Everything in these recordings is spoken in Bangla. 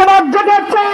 সমাজ জেগেছে।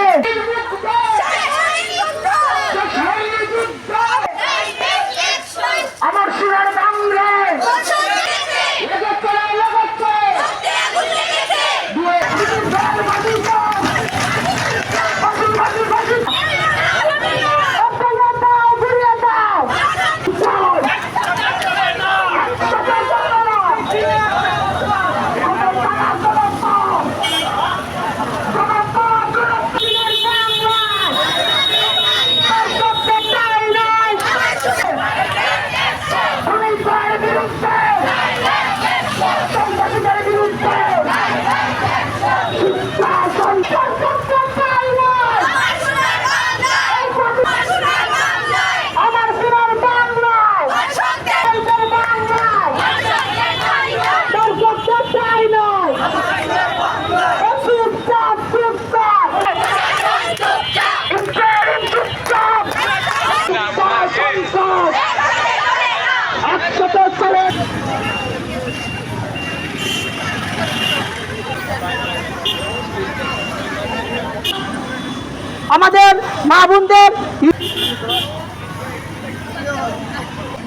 আমাদের মা বোনদের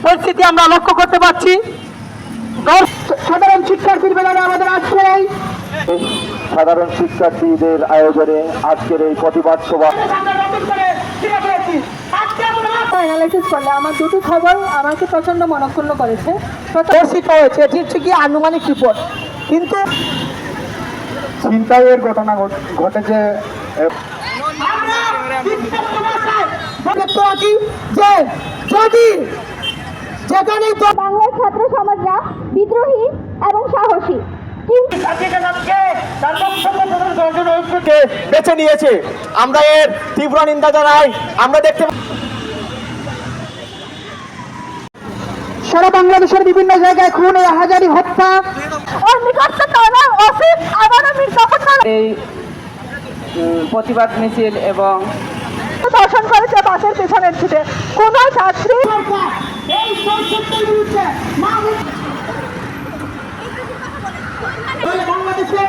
পরিস্থিতি আমরা লক্ষ্য করতে পারছি। সাধারণ শিক্ষার্থীর বেলায় আমাদের আজকে এই সাধারণ শিক্ষার্থীদের আয়োজনে আজকের এই প্রতিবাদ সভা। অ্যানালাইসিস করলে আমার দুটো খবর আমাকে মনক্ষুণ্ণ করেছে। হয়েছে এটি হচ্ছে কি আনুমানিক রিপোর্ট কিন্তু ছিনতাইয়ের ঘটনা ঘট- ঘটেছে যে যদি যেখানেই বাংলার ছাত্র সমাজরা বিদ্রোহী এবং সাহসী। বেছে নিয়েছে। আমরা এর তীব্র নিন্দা জানাই। আমরা দেখতে সারা বাংলাদেশের বিভিন্ন জায়গায় খুনে হাজারি হত্যা। এই প্রতিবাদ মিছিল এবং দর্শন করেছে বাসের পেছনের ছিটে। কোন ছাত্রী। বাংলাদেশে